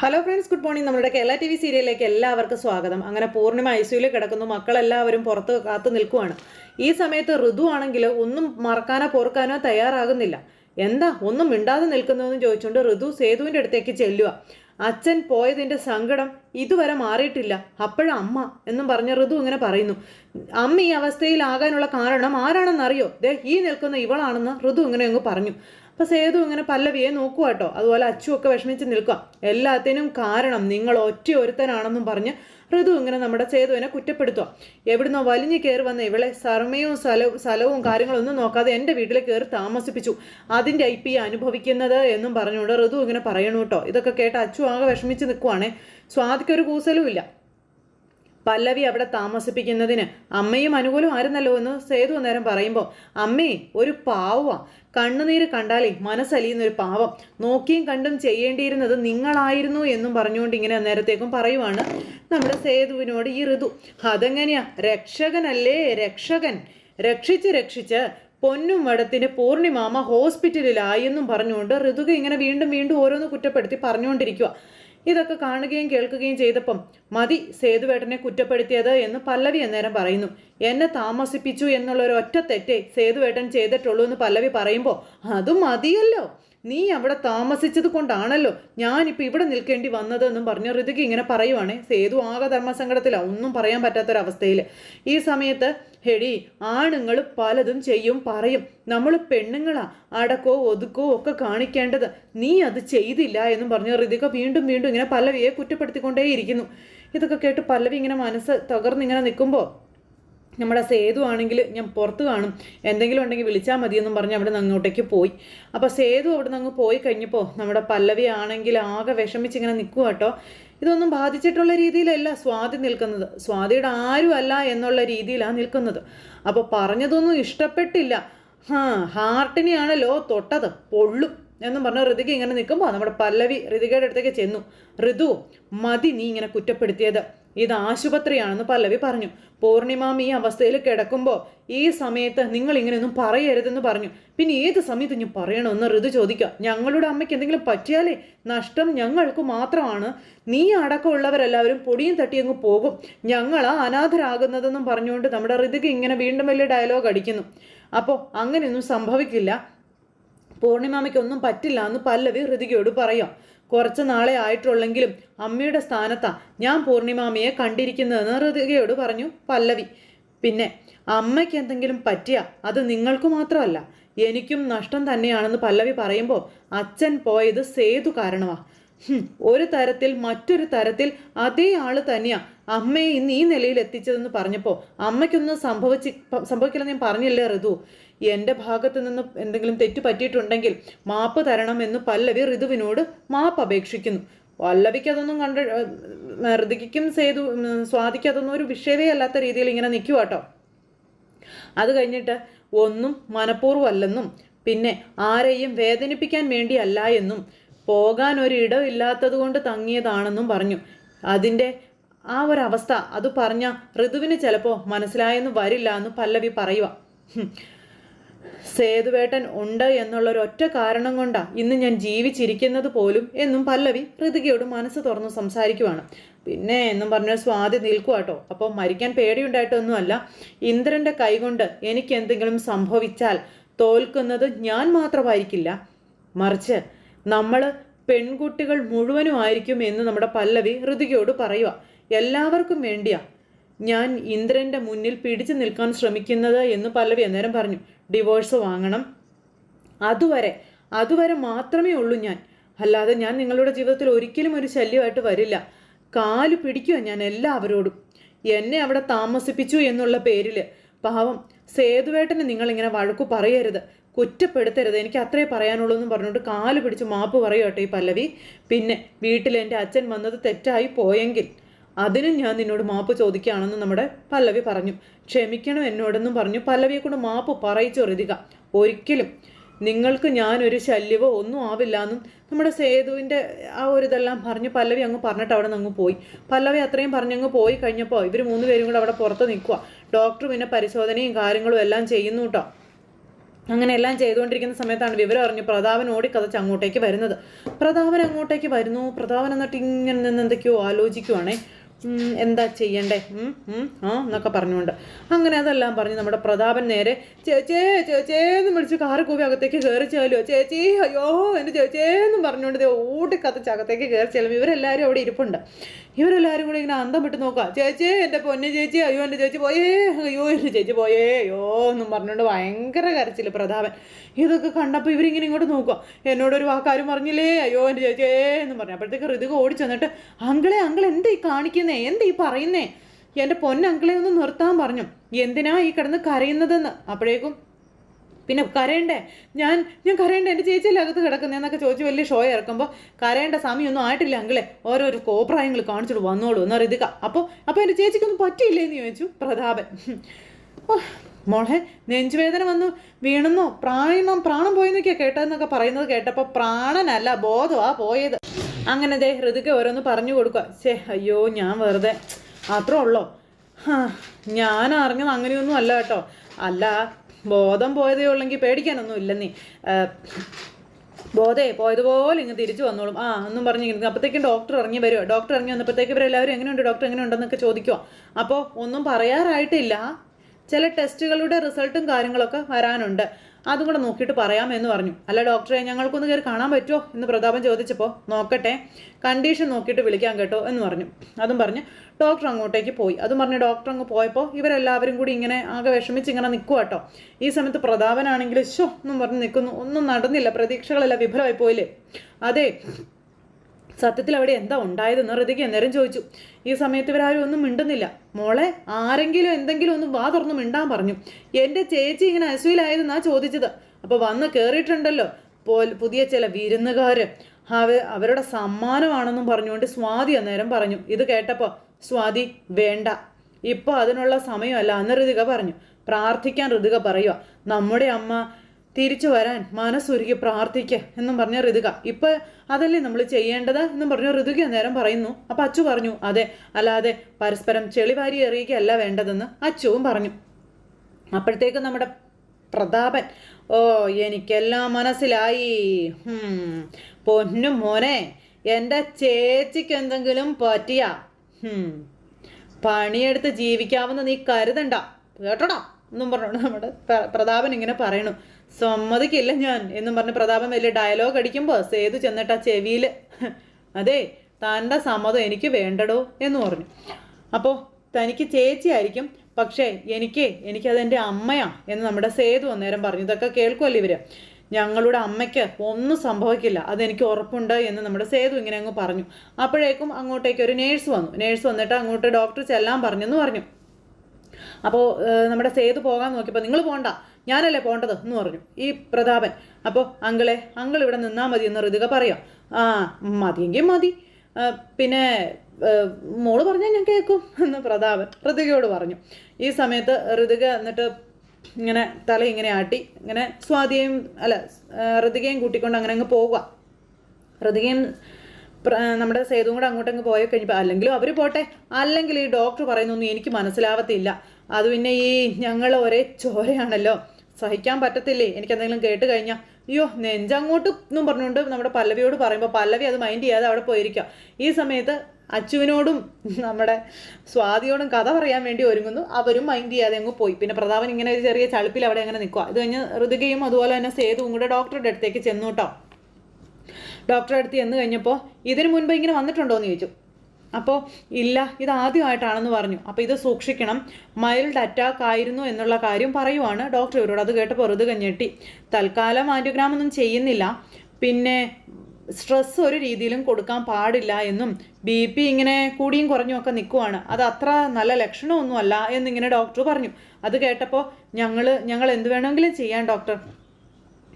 Hello friends good morning നമ്മുടെ Kerala T V സീരിയലിലേക്ക് എല്ലാവർക്കും സ്വാഗതം. അങ്ങനെ പൂർണിമ ഐസിയുയിൽ കിടക്കുന്നു. മക്കളെല്ലാവരും പുറത്ത് കാത്തു നിൽക്കുവാണ്. ഈ സമയത്ത് ഋതു ആണെങ്കിൽ ഒന്നും മറക്കാനോ പൊറുക്കാനോ തയ്യാറാകുന്നില്ല. എന്താ? ഒന്നും മിണ്ടാതെ നിൽക്കുന്നതെന്ന് ചോദിച്ചുകൊണ്ട് ഋതു സേതുവിന്റെ അടുത്തേക്ക് ചെല്ലുക അച്ഛൻ പോയതിന്റെ സങ്കടം ഇതുവരെ മാറിയിട്ടില്ല. അപ്പോഴും അമ്മ എന്നും പറഞ്ഞ ഋതു ഇങ്ങനെ പറയുന്നു. അമ്മ ഈ അവസ്ഥയിലാകാനുള്ള കാരണം ആരാണെന്നറിയോ? ദേ ഈ നിൽക്കുന്ന ഇവളാണെന്ന് ഋതു ഇങ്ങനെ അങ്ങ് പറഞ്ഞു. അപ്പൊ സേതു ഇങ്ങനെ പല്ലവിയെ നോക്കുക കേട്ടോ. അതുപോലെ അച്ചു ഒക്കെ വിഷമിച്ച് നിൽക്കുക എല്ലാത്തിനും കാരണം നിങ്ങൾ ഒറ്റ ഒരുത്തനാണെന്നും പറഞ്ഞ് ഋതു ഇങ്ങനെ നമ്മുടെ സേതുവിനെ കുറ്റപ്പെടുത്തുക എവിടുന്നോ വലിഞ്ഞു കയറി വന്ന ഇവളെ സമയവും സ്ഥലവും സ്ഥലവും കാര്യങ്ങളൊന്നും നോക്കാതെ എന്റെ വീട്ടിൽ കയറി താമസിപ്പിച്ചു. അതിന്റെ ഐ പി അനുഭവിക്കുന്നത് എന്നും പറഞ്ഞുകൊണ്ട് ഋതു ഇങ്ങനെ പറയണു കേട്ടോ. ഇതൊക്കെ കേട്ട് അച്ചു ആകെ വിഷമിച്ച് നിൽക്കുവാണേ. സ്വാതിക്കൊരു കൂസലും ഇല്ല. പല്ലവി അവിടെ താമസിപ്പിക്കുന്നതിന് അമ്മയും അനുകൂലമായിരുന്നല്ലോ എന്ന് സേതു അന്നേരം പറയുമ്പോൾ അമ്മേ ഒരു പാവ കണ്ണുനീര് കണ്ടാലേ മനസ്സലിയുന്ന ഒരു പാവം. നോക്കിയും കണ്ടും ചെയ്യേണ്ടിയിരുന്നത് നിങ്ങളായിരുന്നു എന്നും പറഞ്ഞുകൊണ്ട് ഇങ്ങനെ അന്നേരത്തേക്കും പറയുവാണ് നമ്മുടെ സേതുവിനോട് ഈ ഋതു. അതെങ്ങനെയാ? രക്ഷകനല്ലേ? രക്ഷകൻ. രക്ഷിച്ച് രക്ഷിച്ച് പൊന്നും വടത്തിന് പൂർണിമാമ ഹോസ്പിറ്റലിലായി എന്നും പറഞ്ഞുകൊണ്ട് ഋതുക ഇങ്ങനെ വീണ്ടും വീണ്ടും ഓരോന്ന് കുറ്റപ്പെടുത്തി പറഞ്ഞുകൊണ്ടിരിക്കുക ഇതൊക്കെ കാണുകയും കേൾക്കുകയും ചെയ്തപ്പം മതി സേതുവേട്ടനെ കുറ്റപ്പെടുത്തിയത് എന്ന് പല്ലവി അന്നേരം പറയുന്നു. എന്നെ താമസിപ്പിച്ചു എന്നുള്ള ഒരു ഒറ്റ തെറ്റേ സേതുവേട്ടൻ ചെയ്തിട്ടുള്ളൂ എന്ന് പല്ലവി പറയുമ്പോൾ അതും മതിയല്ലോ. നീ അവിടെ താമസിച്ചത് കൊണ്ടാണല്ലോ ഞാനിപ്പോൾ ഇവിടെ നിൽക്കേണ്ടി വന്നത് എന്നും പറഞ്ഞു ഋതുക്ക് ഇങ്ങനെ പറയുവാണേ. സേതു ആകെ ധർമ്മസങ്കടത്തിലാണ് ഒന്നും പറയാൻ പറ്റാത്തൊരവസ്ഥയിൽ ഈ സമയത്ത് ഹെടി ആണുങ്ങൾ പലതും ചെയ്യും പറയും. നമ്മൾ പെണ്ണുങ്ങളാ അടക്കോ ഒതുക്കോ ഒക്കെ കാണിക്കേണ്ടത്. നീ അത് ചെയ്തില്ല എന്നും പറഞ്ഞു ഋതിക വീണ്ടും വീണ്ടും ഇങ്ങനെ പല്ലവിയെ കുറ്റപ്പെടുത്തിക്കൊണ്ടേയിരിക്കുന്നു. ഇതൊക്കെ കേട്ട് പല്ലവി ഇങ്ങനെ മനസ്സ് തകർന്നിങ്ങനെ നിൽക്കുമ്പോൾ നമ്മുടെ സേതു ആണെങ്കിൽ ഞാൻ പുറത്ത് കാണും. എന്തെങ്കിലും ഉണ്ടെങ്കിൽ വിളിച്ചാൽ മതിയെന്നും പറഞ്ഞ് അവിടെ നിന്ന് അങ്ങോട്ടേക്ക് പോയി. അപ്പോൾ സേതു അവിടെ നിന്ന് അങ്ങ് പോയി കഴിഞ്ഞപ്പോൾ നമ്മുടെ പല്ലവി ആണെങ്കിൽ ആകെ വിഷമിച്ച് ഇങ്ങനെ നിൽക്കുക കേട്ടോ ഇതൊന്നും ബാധിച്ചിട്ടുള്ള രീതിയിലല്ല സ്വാതി നിൽക്കുന്നത്. സ്വാതിയുടെ ആരും അല്ല എന്നുള്ള രീതിയിലാണ് നിൽക്കുന്നത്. അപ്പോൾ പറഞ്ഞതൊന്നും ഇഷ്ടപ്പെട്ടില്ല. ഹാ ഹാർട്ടിനെയാണല്ലോ തൊട്ടത്. പൊള്ളും എന്നും പറഞ്ഞ ഋതിക ഇങ്ങനെ നിൽക്കുമ്പോൾ നമ്മുടെ പല്ലവി ഋതികയുടെ അടുത്തേക്ക് ചെന്നു. ഋതു മതി നീ ഇങ്ങനെ കുറ്റപ്പെടുത്തിയത്. ഇത് ആശുപത്രിയാണെന്ന് പല്ലവി പറഞ്ഞു. പൂർണിമാം ഈ അവസ്ഥയിൽ കിടക്കുമ്പോൾ ഈ സമയത്ത് നിങ്ങൾ ഇങ്ങനെയൊന്നും പറയരുതെന്ന് പറഞ്ഞു. പിന്നെ ഏത് സമയത്ത് ഞാൻ പറയണമെന്ന് ഋതു ചോദിക്കുക. ഞങ്ങളുടെ അമ്മയ്ക്ക് എന്തെങ്കിലും പറ്റിയാലേ നഷ്ടം ഞങ്ങൾക്ക് മാത്രമാണ്. നീ അടക്കമുള്ളവരെല്ലാവരും പൊടിയും തട്ടിയങ്ങ് പോകും. ഞങ്ങളാ അനാഥരാകുന്നതെന്നും പറഞ്ഞുകൊണ്ട് നമ്മുടെ ഋതുക്ക് ഇങ്ങനെ വീണ്ടും വലിയ ഡയലോഗ് അടിക്കുന്നു. അപ്പോൾ അങ്ങനെയൊന്നും സംഭവിക്കില്ല. പൂർണിമാമയ്ക്കൊന്നും പറ്റില്ല എന്ന് പല്ലവി ഋതികയോട് പറയാം. കുറച്ച് നാളെ ആയിട്ടുള്ളെങ്കിലും അമ്മയുടെ സ്ഥാനത്താ ഞാൻ പൂർണിമാമയെ കണ്ടിരിക്കുന്നതെന്ന് ഋതികയോട് പറഞ്ഞു പല്ലവി. പിന്നെ അമ്മയ്ക്ക് എന്തെങ്കിലും പറ്റിയ? അത് നിങ്ങൾക്ക് മാത്രമല്ല. എനിക്കും നഷ്ടം തന്നെയാണെന്ന് പല്ലവി പറയുമ്പോൾ അച്ഛൻ പോയത് സേതു കാരണമാ. ഒരു തരത്തിൽ മറ്റൊരു തരത്തിൽ അതേ ആൾ തന്നെയാ അമ്മയെ ഇന്ന് ഈ നിലയിൽ എത്തിച്ചതെന്ന് പറഞ്ഞപ്പോൾ അമ്മയ്ക്കൊന്നും സംഭവിച്ച് സംഭവിക്കില്ലെന്ന് ഞാൻ പറഞ്ഞില്ലേ ഋതു? എന്റെ ഭാഗത്ത് നിന്ന് എന്തെങ്കിലും തെറ്റ് പറ്റിയിട്ടുണ്ടെങ്കിൽ മാപ്പ് തരണമെന്ന് പല്ലവി ഋതുവിനോട് മാപ്പ് അപേക്ഷിക്കുന്നു. പല്ലവിക്ക് അതൊന്നും കണ്ട് ഋതുക്കും സേതു സ്വാതിക്ക് അതൊന്നും ഒരു വിഷയമേ അല്ലാത്ത രീതിയിൽ ഇങ്ങനെ നിൽക്കുക കേട്ടോ അത് കഴിഞ്ഞിട്ട് ഒന്നും മനഃപൂർവമല്ലെന്നും പിന്നെ ആരെയും വേദനിപ്പിക്കാൻ വേണ്ടിയല്ല എന്നും പോകാൻ ഒരു ഇടമില്ലാത്തത് കൊണ്ട് തങ്ങിയതാണെന്നും പറഞ്ഞു. അതിന്റെ ആ ഒരവസ്ഥ അത് പറഞ്ഞ ഋതുവിന് ചിലപ്പോൾ മനസ്സിലായെന്ന് വരില്ല എന്ന് പല്ലവി പറയുക. സേതുവേട്ടൻ ഉണ്ട് എന്നുള്ള ഒറ്റ കാരണം കൊണ്ടാ ഇന്ന് ഞാൻ ജീവിച്ചിരിക്കുന്നത് പോലും എന്നും പല്ലവി ഋതികയോട് മനസ്സ് തുറന്നു സംസാരിക്കുവാണ്. പിന്നെ എന്നും പറഞ്ഞ സ്വാതി നിൽക്കുക കേട്ടോ അപ്പോൾ മരിക്കാൻ പേടിയുണ്ടായിട്ടൊന്നുമല്ല. ഇന്ദ്രന്റെ കൈകൊണ്ട് എനിക്ക് എന്തെങ്കിലും സംഭവിച്ചാൽ തോൽക്കുന്നത് ഞാൻ മാത്രമായിരിക്കില്ല. മറിച്ച് നമ്മൾ പെൺകുട്ടികൾ മുഴുവനും ആയിരിക്കും എന്ന് നമ്മുടെ പല്ലവി ഋതികയോട് പറയുക എല്ലാവർക്കും വേണ്ടിയാ ഞാൻ ഇന്ദ്രന്റെ മുന്നിൽ പിടിച്ചു നിൽക്കാൻ ശ്രമിക്കുന്നത് എന്ന് പല്ലവി അന്നേരം പറഞ്ഞു. ഡിവോഴ്സ് വാങ്ങണം. അതുവരെ അതുവരെ മാത്രമേ ഉള്ളൂ ഞാൻ. അല്ലാതെ ഞാൻ നിങ്ങളുടെ ജീവിതത്തിൽ ഒരിക്കലും ഒരു ശല്യമായിട്ട് വരില്ല. കാൽ പിടിക്കുക ഞാൻ എല്ലാവരോടും. എന്നെ അവിടെ താമസിപ്പിച്ചു എന്നുള്ള പേരിൽ പാവം സേതുവേട്ടനെ നിങ്ങളിങ്ങനെ വഴക്കു പറയരുത്. കുറ്റപ്പെടുത്തരുത്. എനിക്ക് അത്രേ പറയാനുള്ളൂ എന്ന് പറഞ്ഞുകൊണ്ട് കാൽ പിടിച്ച് മാപ്പ് പറയട്ടെ ഈ പല്ലവി. പിന്നെ വീട്ടിൽ എന്റെ അച്ഛൻ വന്നത് തെറ്റായി പോയെങ്കിൽ. അതിനും ഞാൻ നിന്നോട് മാപ്പ് ചോദിക്കുകയാണെന്ന് നമ്മുടെ പല്ലവി പറഞ്ഞു. ക്ഷമിക്കണം എന്നോടെന്നും പറഞ്ഞു. പല്ലവിയെ കൊണ്ട് മാപ്പ് പറയിച്ചു ഋതിക ഒരിക്കലും. നിങ്ങൾക്ക് ഞാനൊരു ശല്യമോ ഒന്നും ആവില്ല എന്നും നമ്മുടെ സേതുവിന്റെ ആ ഒരു ഇതെല്ലാം പറഞ്ഞ് പല്ലവി അങ്ങ് പറഞ്ഞിട്ട് അവിടെ നിന്ന് അങ്ങ് പോയി. പല്ലവി അത്രയും പറഞ്ഞങ്ങ് പോയി കഴിഞ്ഞപ്പോൾ ഇവർ മൂന്ന് പേരും കൂടെ അവിടെ പുറത്ത് നിൽക്കുക ഡോക്ടർ പിന്നെ പരിശോധനയും കാര്യങ്ങളും എല്ലാം ചെയ്യുന്നു കേട്ടോ. അങ്ങനെ എല്ലാം ചെയ്തുകൊണ്ടിരിക്കുന്ന സമയത്താണ് വിവരം അറിഞ്ഞു പ്രതാപൻ ഓടിക്കതച്ച് അങ്ങോട്ടേക്ക് വരുന്നത്. പ്രതാപൻ അങ്ങോട്ടേക്ക് വരുന്നു. പ്രതാപൻ എന്നിട്ട് ഇങ്ങനെ നിന്ന് എന്തൊക്കെയോ ആലോചിക്കുവാണേ. എന്താ ചെയ്യണ്ടേ? ആ എന്നൊക്കെ പറഞ്ഞുകൊണ്ട്. അങ്ങനെ അതെല്ലാം പറഞ്ഞ് നമ്മുടെ പ്രതാപൻ നേരെ ചേച്ചേ ചേച്ചേന്ന് വിളിച്ച് കാറ് കൂവി അകത്തേക്ക് കയറി ചെല്ലോ ചേച്ചി അയ്യോ എന്റെ ചേച്ചേന്നും പറഞ്ഞുകൊണ്ട് ഓടിക്കത്തച്ച് അകത്തേക്ക് കയറി ചെല്ലും. ഇവരെല്ലാവരും അവിടെ ഇരിപ്പുണ്ട്. ഇവരെല്ലാവരും കൂടി ഇങ്ങനെ അന്തം വിട്ട് നോക്കുക. ചേച്ചി എന്റെ പൊന്നു ചേച്ചി അയ്യോ എന്റെ ചേച്ചി പോയേ അയ്യോ എന്റെ ചേച്ചി പോയേ അയ്യോ എന്നും പറഞ്ഞുകൊണ്ട് ഭയങ്കര കരച്ചിൽ പ്രതാപൻ. ഇതൊക്കെ കണ്ടപ്പോൾ ഇവരിങ്ങനെ ഇങ്ങോട്ട് നോക്കുക. എന്നോടൊരു വാക്കാരും പറഞ്ഞില്ലേ? അയ്യോ എന്റെ ചേച്ചിയേ എന്ന് പറഞ്ഞു. അപ്പോഴത്തേക്ക് ഋതുക ഓടി ചെന്നിട്ട് അങ്കിളെ അങ്കിൾ എന്താ ഈ കാണിക്കുന്നേ? എന്താ ഈ പറയുന്നേ? എന്റെ പൊന്നങ്കിളെ ഒന്ന് നിർത്താൻ പറഞ്ഞു. എന്തിനാ ഈ കിടന്ന് കരയുന്നതെന്ന്? അപ്പോഴേക്കും പിന്നെ കരയണ്ടേ? ഞാൻ ഞാൻ കരയണ്ടേ? എന്റെ ചേച്ചിയല്ലേ അകത്ത് കിടക്കുന്നതെന്നൊക്കെ ചോദിച്ച് വലിയ ഷോ ഇറക്കുമ്പോൾ കരയേണ്ട സമയമൊന്നും ആയിട്ടില്ല അങ്കിളെ. ഓരോരോ കോപ്രായങ്ങൾ കാണിച്ചിട്ട് വന്നോളൂ എന്ന് പറയുക അപ്പോൾ അപ്പോൾ എന്റെ ചേച്ചിക്കൊന്നും പറ്റിയില്ലേ എന്ന് ചോദിച്ചു പ്രതാപൻ. മോളെ നെഞ്ചുവേദന വന്നു. വീണെന്നോ? പ്രാണം പ്രാണം പോയെന്നൊക്കെയാ കേട്ടതെന്നൊക്കെ പറയുന്നത് കേട്ടപ്പോൾ പ്രാണനല്ല ബോധമാ പോയത്. അങ്ങനെ ദേ ഹൃതിക ഓരോന്ന് പറഞ്ഞു കൊടുക്കുക. ചേ അയ്യോ ഞാൻ വെറുതെ. അത്രേ ഉള്ളോ? ഞാൻ അറിഞ്ഞത് അങ്ങനെയൊന്നും അല്ല കേട്ടോ. അല്ല ബോധം പോയതേ ഉള്ളെങ്കിൽ പേടിക്കാനൊന്നും നീ ബോധേ പോയതുപോലെ ഇങ്ങ് തിരിച്ചു വന്നോളും. ആ എന്നും പറഞ്ഞിരിക്കുന്നു അപ്പോഴത്തേക്കും ഡോക്ടർ ഇറങ്ങി വരുമോ ഡോക്ടർ ഇറങ്ങി വന്നപ്പോഴത്തേക്ക് ഇവരെല്ലാവരും എങ്ങനെയുണ്ട്? ഡോക്ടർ എങ്ങനെയുണ്ടെന്നൊക്കെ ചോദിക്കുമോ അപ്പോൾ ഒന്നും പറയാറായിട്ടില്ല. ചില ടെസ്റ്റുകളുടെ റിസൾട്ടും കാര്യങ്ങളൊക്കെ വരാനുണ്ട്. അതും കൂടെ നോക്കിയിട്ട് പറയാമെന്ന് പറഞ്ഞു. അല്ല ഡോക്ടറെ ഞങ്ങൾക്കൊന്ന് കയറി കാണാൻ പറ്റുമോ? എന്ന് പ്രതാപൻ ചോദിച്ചപ്പോൾ നോക്കട്ടെ കണ്ടീഷൻ നോക്കിയിട്ട് വിളിക്കാൻ കേട്ടോ എന്ന് പറഞ്ഞു. അതും പറഞ്ഞ് ഡോക്ടർ അങ്ങോട്ടേക്ക് പോയി. അതും പറഞ്ഞ് ഡോക്ടർ അങ്ങ് പോയപ്പോൾ ഇവരെല്ലാവരും കൂടി ഇങ്ങനെ ആകെ വിഷമിച്ച് ഇങ്ങനെ നിൽക്കുക കേട്ടോ. ഈ സമയത്ത് പ്രതാപനാണെങ്കിൽ ശോ എന്നും പറഞ്ഞ് നിൽക്കുന്നു ഒന്നും നടന്നില്ല. പ്രതീക്ഷകളെല്ലാം വിഫലമായി പോയില്ലേ അതെ സത്യത്തിൽ അവിടെ എന്താ ഉണ്ടായതെന്ന് ഹൃതിക്ക് അന്നേരം ചോദിച്ചു. ഈ സമയത്ത് ഇവരാരും ഒന്നും മിണ്ടുന്നില്ല. മോളെ ആരെങ്കിലും എന്തെങ്കിലും ഒന്ന് വാ തുറന്ന് മിണ്ടാൻ പറഞ്ഞു. എന്റെ ചേച്ചി ഇങ്ങനെ അസുവിലായതെന്നാ ചോദിച്ചത്. അപ്പോൾ വന്ന് കയറിയിട്ടുണ്ടല്ലോ പോൽ പുതിയ ചില വിരുന്നുകാര്. അവ അവരുടെ സമ്മാനമാണെന്നും പറഞ്ഞുകൊണ്ട് സ്വാതി അന്നേരം പറഞ്ഞു. ഇത് കേട്ടപ്പോൾ സ്വാതി വേണ്ട. ഇപ്പോൾ അതിനുള്ള സമയമല്ല അന്ന് ഋതിക പറഞ്ഞു. പ്രാർത്ഥിക്കാൻ ഋതിക പറയുക നമ്മുടെ അമ്മ തിരിച്ചു വരാൻ മനസ്സൊരുക്കി പ്രാർത്ഥിക്ക എന്നും പറഞ്ഞ ഋതുക. ഇപ്പൊ അതല്ലേ നമ്മൾ ചെയ്യേണ്ടത് എന്നും പറഞ്ഞു ഋതുക നേരം പറയുന്നു. അപ്പൊ അച്ചു പറഞ്ഞു അതെ അല്ലാതെ പരസ്പരം ചെളിവാരി എറിയുകയല്ല വേണ്ടതെന്ന് അച്ചുവും പറഞ്ഞു. അപ്പോഴത്തേക്കും നമ്മുടെ പ്രതാപൻ ഓ എനിക്കെല്ലാം മനസ്സിലായി. പൊന്നും മോനെ എന്റെ ചേച്ചിക്ക് എന്തെങ്കിലും പറ്റിയ? പണിയെടുത്ത് ജീവിക്കാവുന്ന നീ കരുതണ്ട. കേട്ടോടാ? എന്നും പറഞ്ഞോണ്ട് നമ്മുടെ പ്ര- പ്രതാപൻ ഇങ്ങനെ പറയണു സമ്മതിക്കില്ല ഞാൻ എന്നും പറഞ്ഞ് പ്രതാപം വലിയ ഡയലോഗ് അടിക്കുമ്പോൾ സേതു ചെന്നിട്ട് ആ ചെവിയിൽ അതെ തന്റെ സമ്മതം എനിക്ക് വേണ്ടടോ എന്ന് പറഞ്ഞു. അപ്പോൾ തനിക്ക് ചേച്ചിയായിരിക്കും പക്ഷേ എനിക്ക് എനിക്കതെന്റെ അമ്മയാ എന്ന് നമ്മുടെ സേതു അന്നേരം പറഞ്ഞു. ഇതൊക്കെ കേൾക്കുമല്ലോ ഇവർ? ഞങ്ങളുടെ അമ്മയ്ക്ക് ഒന്നും സംഭവിക്കില്ല അതെനിക്ക് ഉറപ്പുണ്ട് എന്ന് നമ്മുടെ സേതു ഇങ്ങനെ അങ്ങ് പറഞ്ഞു. അപ്പോഴേക്കും അങ്ങോട്ടേക്ക് ഒരു നേഴ്സ് വന്നു. നേഴ്സ് വന്നിട്ട് അങ്ങോട്ട് ഡോക്ടർ ചെല്ലാൻ പറഞ്ഞെന്ന് പറഞ്ഞു. അപ്പോൾ നമ്മുടെ സേതു പോകാൻ നോക്കിയപ്പോൾ നിങ്ങൾ പോണ്ട ഞാനല്ലേ പോണ്ടത് എന്ന് പറഞ്ഞു. ഈ പ്രതാപൻ അപ്പോൾ അങ്കിളെ അങ്കിൾ ഇവിടെ നിന്നാൽ മതി എന്ന് ഋതുക പറയാം. ആ മതിയെങ്കിൽ മതി. പിന്നെ മോൾ പറഞ്ഞാൽ ഞാൻ കേൾക്കും എന്ന് പ്രതാപൻ ഋതുകയോട് പറഞ്ഞു. ഈ സമയത്ത് ഋതുക എന്നിട്ട് ഇങ്ങനെ തല ഇങ്ങനെ ആട്ടി ഇങ്ങനെ സ്വാതിയെയും അല്ല ഋതികയും കൂട്ടിക്കൊണ്ട് അങ്ങനെ അങ്ങ് പോവുക. ഋതികയും നമ്മുടെ സേതുവും കൂടെ അങ്ങോട്ടങ്ങ് പോയി കഴിഞ്ഞപ്പോൾ അല്ലെങ്കിലും അവർ പോട്ടെ. അല്ലെങ്കിൽ ഈ ഡോക്ടർ പറയുന്നൊന്നും എനിക്ക് മനസ്സിലാവത്തില്ല. അത് പിന്നെ ഈ ഞങ്ങൾ ഒരേ ചോരയാണല്ലോ. സഹിക്കാൻ പറ്റത്തില്ലേ? എനിക്ക് എന്തെങ്കിലും കേട്ട് കഴിഞ്ഞാൽ അയ്യോ നെഞ്ചങ്ങോട്ട് എന്നും പറഞ്ഞുകൊണ്ട് നമ്മുടെ പല്ലവിയോട് പറയുമ്പോൾ പല്ലവി അത് മൈൻഡ് ചെയ്യാതെ അവിടെ പോയിരിക്കുക ഈ സമയത്ത് അച്ചുവിനോടും നമ്മുടെ സ്വാതിയോടും കഥ പറയാൻ വേണ്ടി ഒരുങ്ങുന്നു. അവരും മൈൻഡ് ചെയ്യാതെ അങ്ങ് പോയി. പിന്നെ പ്രതാപൻ ഇങ്ങനെ ഒരു ചെറിയ ചളിപ്പിൽ അവിടെ അങ്ങനെ നിൽക്കുക ഇത് കഴിഞ്ഞ് ഋതുകയും അതുപോലെ തന്നെ സേതുവും കൂടെ ഡോക്ടറുടെ അടുത്തേക്ക് ചെന്നു കേട്ടോ. ഡോക്ടറെ അടുത്ത് ചെന്ന് കഴിഞ്ഞപ്പോൾ ഇതിനു മുൻപ് ഇങ്ങനെ വന്നിട്ടുണ്ടോ എന്ന് ചോദിച്ചു. അപ്പോൾ ഇല്ല ഇത് ആദ്യമായിട്ടാണെന്ന് പറഞ്ഞു. അപ്പോൾ ഇത് സൂക്ഷിക്കണം. മൈൽഡ് അറ്റാക്ക് ആയിരുന്നു എന്നുള്ള കാര്യം പറയുവാണ് ഡോക്ടർ ഇവരോട്. അത് കേട്ടപ്പോൾ ഋതുക കഞ്ഞെട്ടി. തൽക്കാലം ആൻഡിയോഗ്രാം ഒന്നും ചെയ്യുന്നില്ല. പിന്നെ സ്ട്രെസ് ഒരു രീതിയിലും കൊടുക്കാൻ പാടില്ല എന്നും ബി പി ഇങ്ങനെ കൂടിയും കുറഞ്ഞും ഒക്കെ നിൽക്കുവാണ് അത് അത്ര നല്ല ലക്ഷണമൊന്നുമല്ല എന്നിങ്ങനെ ഡോക്ടർ പറഞ്ഞു. അത് കേട്ടപ്പോൾ ഞങ്ങൾ ഞങ്ങൾ എന്ത് വേണമെങ്കിലും ചെയ്യാം ഡോക്ടർ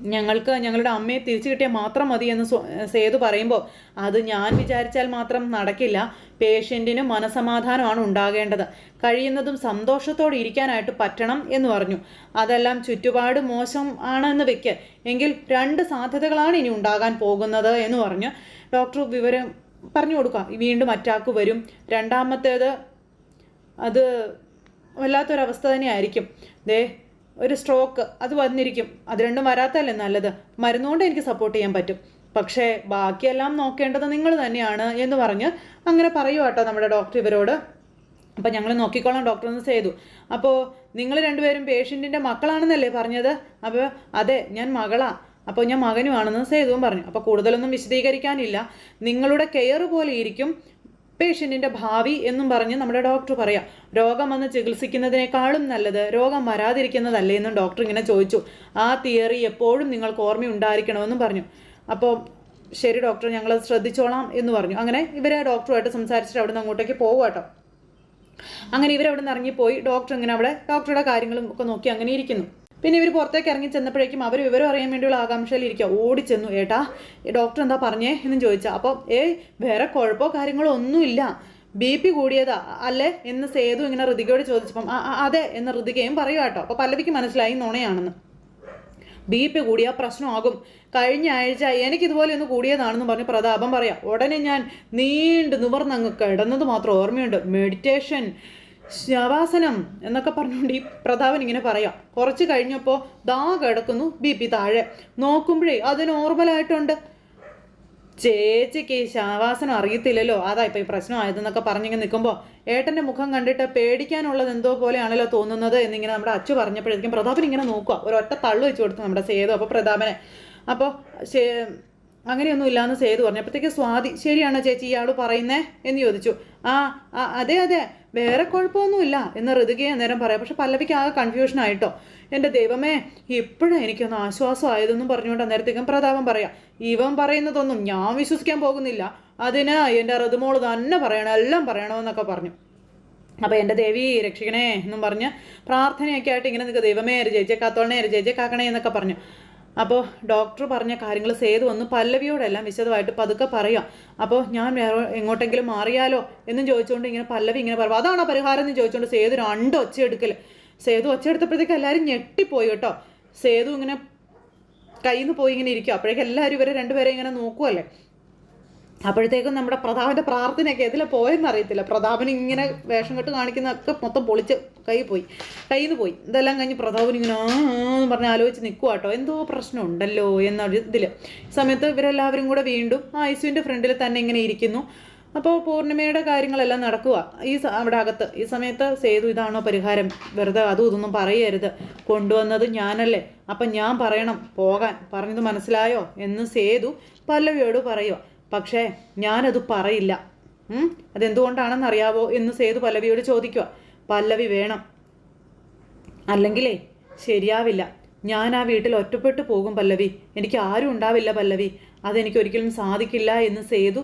ഞങ്ങൾക്ക് ഞങ്ങളുടെ അമ്മയെ തിരിച്ചു കിട്ടിയാൽ മാത്രം മതി എന്ന് സേതു പറയുമ്പോൾ അത് ഞാൻ വിചാരിച്ചാൽ മാത്രം നടക്കില്ല. പേഷ്യന്റിന് മനസമാധാനമാണ് ഉണ്ടാകേണ്ടത്. കഴിയുന്നതും സന്തോഷത്തോടെ ഇരിക്കാനായിട്ട് പറ്റണം എന്ന് പറഞ്ഞു. അതെല്ലാം ചുറ്റുപാട് മോശം ആണെന്ന് വെക്ക്. എങ്കിൽ രണ്ട് സാധ്യതകളാണ് ഇനി ഉണ്ടാകാൻ പോകുന്നത് എന്ന് പറഞ്ഞു. ഡോക്ടർ വിവരം പറഞ്ഞു കൊടുക്കുക. വീണ്ടും അറ്റാക്ക് വരും. രണ്ടാമത്തേത് അത് വല്ലാത്തൊരവസ്ഥ തന്നെയായിരിക്കും. ദേ ഒരു സ്ട്രോക്ക് അത് വന്നിരിക്കും. അത് രണ്ടും വരാത്തല്ലേ നല്ലത്? മരുന്നുകൊണ്ട് എനിക്ക് സപ്പോർട്ട് ചെയ്യാൻ പറ്റും. പക്ഷേ ബാക്കിയെല്ലാം നോക്കേണ്ടത് നിങ്ങൾ തന്നെയാണ് എന്ന് പറഞ്ഞ് അങ്ങനെ പറയുക കേട്ടോ നമ്മുടെ ഡോക്ടർ ഇവരോട്. അപ്പം ഞങ്ങൾ നോക്കിക്കോളാം ഡോക്ടർ എന്ന് ചെയ്തു അപ്പോൾ നിങ്ങൾ രണ്ടുപേരും പേഷ്യന്റിന്റെ മക്കളാണെന്നല്ലേ പറഞ്ഞത്? അപ്പോൾ അതെ ഞാൻ മകളാണ് അപ്പോൾ ഞാൻ മകനുമാണെന്ന് സേതുവും പറഞ്ഞു. അപ്പോൾ കൂടുതലൊന്നും വിശദീകരിക്കാനില്ല. നിങ്ങളുടെ കെയർ പോലെ ഇരിക്കും. പേഷ്യന്റിന്റെ ഭാവി എന്നും പറഞ്ഞ് നമ്മുടെ ഡോക്ടർ പറയാം രോഗം വന്ന് ചികിത്സിക്കുന്നതിനേക്കാളും നല്ലത് രോഗം വരാതിരിക്കുന്നതല്ലേ എന്നും ഡോക്ടർ ഇങ്ങനെ ചോദിച്ചു. ആ തിയറി എപ്പോഴും നിങ്ങൾക്ക് ഓർമ്മയുണ്ടായിരിക്കണമെന്നും പറഞ്ഞു. അപ്പോൾ ശരി ഡോക്ടർ ഞങ്ങൾ ശ്രദ്ധിച്ചോളാം എന്ന് പറഞ്ഞു. അങ്ങനെ ഇവരെ ഡോക്ടറുമായിട്ട് സംസാരിച്ചിട്ട് അവിടെ നിന്ന് അങ്ങോട്ടേക്ക് കേട്ടോ അങ്ങനെ ഇവരവിടെ നിന്ന് ഇറങ്ങിപ്പോയി. ഡോക്ടർ ഇങ്ങനെ അവിടെ ഡോക്ടറുടെ കാര്യങ്ങളും ഒക്കെ നോക്കി അങ്ങനെ ഇരിക്കുന്നു പിന്നെ ഇവർ പുറത്തേക്ക് ഇറങ്ങി ചെന്നപ്പോഴേക്കും അവർ വിവരം അറിയാൻ വേണ്ടിയുള്ള ആകാംക്ഷയിൽ ഇരിക്കുക ഓടി ചെന്നു ഏട്ടാ ഡോക്ടർ എന്താ പറഞ്ഞേ എന്നും ചോദിച്ചാൽ അപ്പോൾ ഏയ് വേറെ കുഴപ്പമോ കാര്യങ്ങളോ ഒന്നുമില്ല. ബി പി കൂടിയതാ അല്ലേ? എന്ന് സേതു ഇങ്ങനെ ഋതികയോട് ചോദിച്ചപ്പം "ആ, ആ, അതെ എന്ന് ഋതികയും പറയുക കേട്ടോ. അപ്പോൾ പല്ലവിക്ക് മനസ്സിലായി നുണയാണെന്ന്. ബി പി കൂടിയ പ്രശ്നമാകും. കഴിഞ്ഞ ആഴ്ച എനിക്കിതുപോലെ ഒന്ന് കൂടിയതാണെന്ന് പറഞ്ഞ് പ്രതാപം പറയാം ഉടനെ ഞാൻ നീണ്ടു നിവർന്നങ്ങ് കിടന്നത് മാത്രം ഓർമ്മയുണ്ട്. മെഡിറ്റേഷൻ ശവാസനം എന്നൊക്കെ പറഞ്ഞുകൊണ്ട് ഈ പ്രതാപൻ ഇങ്ങനെ പറയാം. കുറച്ച് കഴിഞ്ഞപ്പോൾ ദാ കിടക്കുന്നു ബി പി താഴെ. നോക്കുമ്പോഴേ അത് നോർമലായിട്ടുണ്ട് ചേച്ചിക്ക് ഈ ശവാസനം അറിയത്തില്ലല്ലോ. അതാ ഇപ്പം ഈ പ്രശ്നമായതെന്നൊക്കെ പറഞ്ഞിങ്ങനെ നിൽക്കുമ്പോൾ ഏട്ടന്റെ മുഖം കണ്ടിട്ട് പേടിക്കാനുള്ളത് എന്തോ പോലെയാണല്ലോ തോന്നുന്നത് എന്നിങ്ങനെ നമ്മുടെ അച്ചു പറഞ്ഞപ്പോഴേക്കും പ്രതാപൻ ഇങ്ങനെ നോക്കുക ഒരൊറ്റ തള്ളു വെച്ച് കൊടുത്തു നമ്മുടെ സേതു അപ്പോൾ പ്രതാപനെ. അപ്പോൾ അങ്ങനെയൊന്നും ഇല്ലാന്ന് സേതു പറഞ്ഞപ്പോഴത്തേക്ക് സ്വാതി ശരിയാണോ ചേച്ചി ഇയാൾ പറയുന്നേ? എന്ന് ചോദിച്ചു. ആ അതെ അതെ വേറെ കുഴപ്പമൊന്നുമില്ല എന്ന് ഋതുകയെ നേരം പറയാം. പക്ഷെ പല്ലവിക്ക് ആകെ കൺഫ്യൂഷൻ ആയിട്ടോ. എന്റെ ദൈവമേ ഇപ്പോഴും എനിക്കൊന്ന് ആശ്വാസമായതെന്നും പറഞ്ഞുകൊണ്ട് അന്നേരത്തേക്കും പ്രതാപം പറയാം ഇവൻ പറയുന്നതൊന്നും ഞാൻ വിശ്വസിക്കാൻ പോകുന്നില്ല. അതിന് എന്റെ ഋതുമോൾ തന്നെ പറയണം എല്ലാം പറയണമെന്നൊക്കെ പറഞ്ഞു. അപ്പോൾ എന്റെ ദേവി രക്ഷിക്കണേ എന്നും പറഞ്ഞ് പ്രാർത്ഥനയൊക്കെ ആയിട്ട് ഇങ്ങനെ നിൽക്കുക ദൈവമേ ഒരു ജയിച്ചേക്കാത്തോണേ കാത്തോളണേ കാക്കണേ എന്നൊക്കെ പറഞ്ഞു. അപ്പോൾ ഡോക്ടർ പറഞ്ഞ കാര്യങ്ങൾ സേതു വന്ന് പല്ലവിയോടെല്ലാം വിശദമായിട്ട് പതുക്കെ പറയാം. അപ്പോൾ ഞാൻ വേറെ എങ്ങോട്ടെങ്കിലും മാറിയാലോ എന്നും ചോദിച്ചുകൊണ്ട് ഇങ്ങനെ പല്ലവി ഇങ്ങനെ പറയും അതാണോ പരിഹാരം എന്ന് ചോദിച്ചുകൊണ്ട് സേതു രണ്ട് ഒച്ചയെടുക്കൽ സേതു ഒച്ചയെടുത്തപ്പോഴത്തേക്ക് എല്ലാവരും ഞെട്ടിപ്പോയി കേട്ടോ. സേതു ഇങ്ങനെ കയ്യിൽ നിന്ന് പോയി ഇങ്ങനെ ഇരിക്കും. അപ്പോഴേക്കും എല്ലാവരും ഇവരെ രണ്ടുപേരെ ഇങ്ങനെ നോക്കുമല്ലേ അപ്പോഴത്തേക്കും നമ്മുടെ പ്രതാപന്റെ പ്രാർത്ഥനയൊക്കെ എതിലെ പോയെന്ന് അറിയത്തില്ല. പ്രതാപൻ ഇങ്ങനെ വേഷം കെട്ട് കാണിക്കുന്നതൊക്കെ മൊത്തം പൊളിച്ച് കൈ പോയി. കയ്യിൽ നിന്ന് പോയി. ഇതെല്ലാം കഴിഞ്ഞ് പ്രതാപൻ ഇങ്ങനെ ആ ആ എന്ന് പറഞ്ഞ് ആലോചിച്ച് നിൽക്കുക കേട്ടോ. എന്തോ പ്രശ്നം ഉണ്ടല്ലോ എന്നൊരു ഇതിൽ സമയത്ത് ഇവരെല്ലാവരും കൂടെ വീണ്ടും ആ ഐസുവിന്റെ ഫ്രണ്ടിൽ തന്നെ ഇങ്ങനെ ഇരിക്കുന്നു. അപ്പോൾ പൂർണിമയുടെ കാര്യങ്ങളെല്ലാം നടക്കുക ഈ അവിടെ അകത്ത്. ഈ സമയത്ത് സേതു ഇതാണോ പരിഹാരം? വെറുതെ അതും ഇതൊന്നും പറയരുത്. കൊണ്ടുവന്നത് ഞാനല്ലേ. അപ്പം ഞാൻ പറയണം. പോകാൻ. പറഞ്ഞത് മനസ്സിലായോ? എന്ന് സേതു പല്ലവിയോട് പറയുക പക്ഷേ ഞാനത് പറയില്ല. ഉം? അതെന്തുകൊണ്ടാണെന്ന് അറിയാവോ എന്ന് സേതു പല്ലവിയോട് ചോദിക്കുക പല്ലവി വേണം. അല്ലെങ്കിലേ ശരിയാവില്ല. ഞാൻ ആ വീട്ടിൽ ഒറ്റപ്പെട്ടു പോകും പല്ലവി. എനിക്ക് ആരും ഉണ്ടാവില്ല പല്ലവി. അതെനിക്കൊരിക്കലും സാധിക്കില്ല എന്ന് സേതു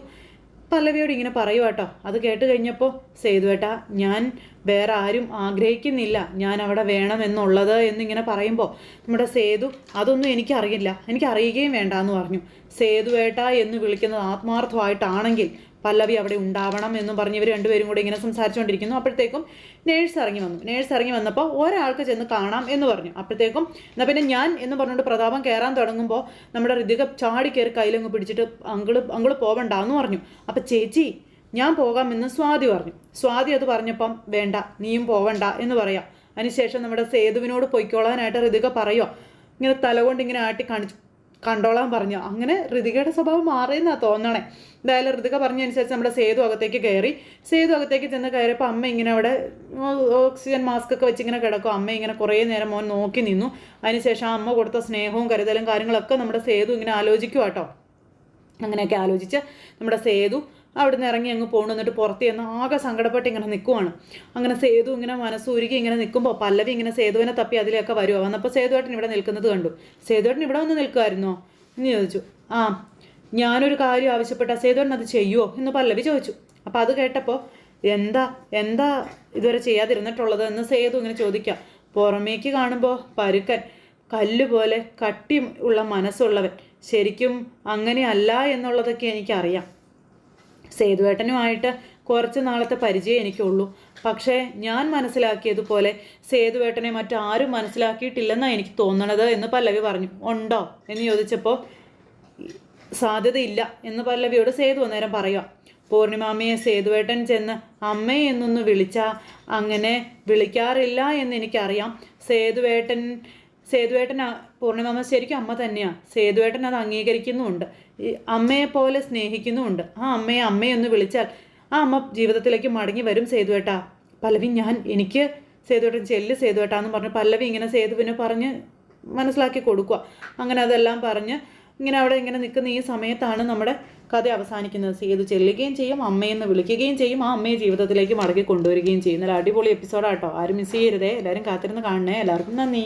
പല്ലവിയോട് ഇങ്ങനെ പറയുക കേട്ടോ അത് കേട്ട് കഴിഞ്ഞപ്പോൾ സേതുവേട്ടാ ഞാൻ വേറെ ആരും ആഗ്രഹിക്കുന്നില്ല. ഞാൻ അവിടെ വേണമെന്നുള്ളത് എന്നിങ്ങനെ പറയുമ്പോൾ നമ്മുടെ സേതു അതൊന്നും എനിക്കറിയില്ല. എനിക്ക് അറിയുകയും വേണ്ട എന്ന് പറഞ്ഞു. സേതു ഏട്ടാ എന്ന് വിളിക്കുന്നത് ആത്മാർത്ഥമായിട്ടാണെങ്കിൽ പല്ലവി അവിടെ ഉണ്ടാവണം എന്നും പറഞ്ഞ് ഇവർ രണ്ടുപേരും കൂടി ഇങ്ങനെ സംസാരിച്ചുകൊണ്ടിരിക്കുന്നു അപ്പോഴത്തേക്കും നേഴ്സ് ഇറങ്ങി വന്നു. നേഴ്സ് ഇറങ്ങി വന്നപ്പോൾ ഒരാൾക്ക് ചെന്ന് കാണാം എന്ന് പറഞ്ഞു. അപ്പോഴത്തേക്കും എന്നാൽ പിന്നെ ഞാൻ എന്ന് പറഞ്ഞുകൊണ്ട് പ്രതാപം കയറാൻ തുടങ്ങുമ്പോൾ നമ്മുടെ ഋതിക ചാടി കയറി കയ്യിലങ്ങ് പിടിച്ചിട്ട് അങ്കിൾ അങ്കിൾ പോവണ്ട എന്ന് പറഞ്ഞു. അപ്പം ചേച്ചി ഞാൻ പോകാമെന്ന് സ്വാതി പറഞ്ഞു. സ്വാതി അത് പറഞ്ഞപ്പം വേണ്ട നീയും പോവണ്ട എന്ന് പറയാം. അതിനുശേഷം നമ്മുടെ സേതുവിനോട് പൊയ്ക്കോളാനായിട്ട് ഋതിക പറയുമോ ഇങ്ങനെ തലകൊണ്ട് ഇങ്ങനെ ആട്ടി കാണിച്ചു. കണ്ടോളാൻ പറഞ്ഞു. അങ്ങനെ ഋതികയുടെ സ്വഭാവം മാറിയെന്നാ തോന്നണേ. എന്തായാലും ഋതിക പറഞ്ഞതനുസരിച്ച് നമ്മുടെ സേതു അകത്തേക്ക് കയറി. സേതു അകത്തേക്ക് ചെന്ന് കയറിയപ്പോൾ അമ്മ ഇങ്ങനെ അവിടെ ഓക്സിജൻ മാസ്ക് ഒക്കെ വെച്ച് ഇങ്ങനെ കിടക്കും. അമ്മ ഇങ്ങനെ കുറേ നേരം മോൻ നോക്കി നിന്നു. അതിനുശേഷം അമ്മ കൊടുത്ത സ്നേഹവും കരുതലും കാര്യങ്ങളൊക്കെ നമ്മുടെ സേതു ഇങ്ങനെ ആലോചിക്കുക കേട്ടോ അങ്ങനെയൊക്കെ ആലോചിച്ച് നമ്മുടെ സേതു അവിടുന്ന് ഇറങ്ങി അങ്ങ് പോകണം എന്നിട്ട് പുറത്ത് ചെന്ന് ആകെ സങ്കടപ്പെട്ട് ഇങ്ങനെ നിൽക്കുവാണ് അങ്ങനെ സേതു ഇങ്ങനെ മനസ്സൂരുകി ഇങ്ങനെ നിൽക്കുമ്പോൾ പല്ലവി ഇങ്ങനെ സേതുവിനെ തപ്പി അതിലൊക്കെ വരുമോ വന്നപ്പോൾ സേതുവേട്ടൻ ഇവിടെ നിൽക്കുന്നത് കണ്ടു. സേതുവേട്ടൻ ഇവിടെ വന്ന് നിൽക്കുമായിരുന്നോ എന്ന് ചോദിച്ചു. ആ ഞാനൊരു കാര്യം ആവശ്യപ്പെട്ട. സേതുവേട്ടൻ അത് ചെയ്യുമോ എന്ന് പല്ലവി ചോദിച്ചു. അപ്പോൾ അത് കേട്ടപ്പോൾ എന്താ എന്താ ഇതുവരെ ചെയ്യാതിരുന്നിട്ടുള്ളത് എന്ന് സേതു ഇങ്ങനെ ചോദിക്കാം. പുറമേക്ക് കാണുമ്പോൾ പരുക്കൻ കല്ല് പോലെ കട്ടി ഉള്ള മനസ്സുള്ളവൻ. ശരിക്കും അങ്ങനെയല്ല എന്നുള്ളതൊക്കെ എനിക്കറിയാം. സേതുവേട്ടനുമായിട്ട് കുറച്ച് നാളത്തെ പരിചയം എനിക്കുള്ളൂ. പക്ഷേ ഞാൻ മനസ്സിലാക്കിയതുപോലെ സേതുവേട്ടനെ മറ്റാരും മനസ്സിലാക്കിയിട്ടില്ലെന്നാണ് എനിക്ക് തോന്നണത് എന്ന് പല്ലവി പറഞ്ഞു. ഉണ്ടോ? എന്ന് ചോദിച്ചപ്പോൾ സാധ്യതയില്ല എന്ന് പല്ലവിയോട് സേതു അന്നേരം പറയുക പൂർണിമാമയെ സേതുവേട്ടൻ ചെന്ന് അമ്മേ എന്നൊന്ന് വിളിച്ചാൽ അങ്ങനെ വിളിക്കാറില്ല എന്ന് എനിക്കറിയാം. സേതുവേട്ടൻ സേതുവേട്ടൻ പൂർണിമാമ ശരിക്കും അമ്മ തന്നെയാണ് സേതുവേട്ടൻ അത് അംഗീകരിക്കുന്നുമുണ്ട്. ഈ അമ്മയെപ്പോലെ സ്നേഹിക്കുന്നുമുണ്ട്. ആ അമ്മയെ അമ്മയെന്ന് വിളിച്ചാൽ ആ അമ്മ ജീവിതത്തിലേക്ക് മടങ്ങി വരും സേതുവേട്ടാ. പല്ലവി ഞാൻ എനിക്ക് സേതുവേട്ടൻ ചെല്ല് സേതുവേട്ടാന്ന് പറഞ്ഞ് പല്ലവി ഇങ്ങനെ സേതുവിനെ പറഞ്ഞ് മനസ്സിലാക്കി കൊടുക്കുക. അങ്ങനെ അതെല്ലാം പറഞ്ഞ് ഇങ്ങനെ അവിടെ ഇങ്ങനെ നിൽക്കുന്ന ഈ സമയത്താണ് നമ്മുടെ കഥ അവസാനിക്കുന്നത്. സേതു ചെല്ലുകയും ചെയ്യും അമ്മയെന്ന് വിളിക്കുകയും ചെയ്യും ആ അമ്മയെ ജീവിതത്തിലേക്ക് മടക്കി കൊണ്ടുവരികയും ചെയ്യും. നല്ല അടിപൊളി എപ്പിസോഡാട്ടോ ആരും മിസ് ചെയ്യരുതേ. എല്ലാവരും കാത്തിരുന്ന് കാണണേ. എല്ലാവർക്കും നന്ദി.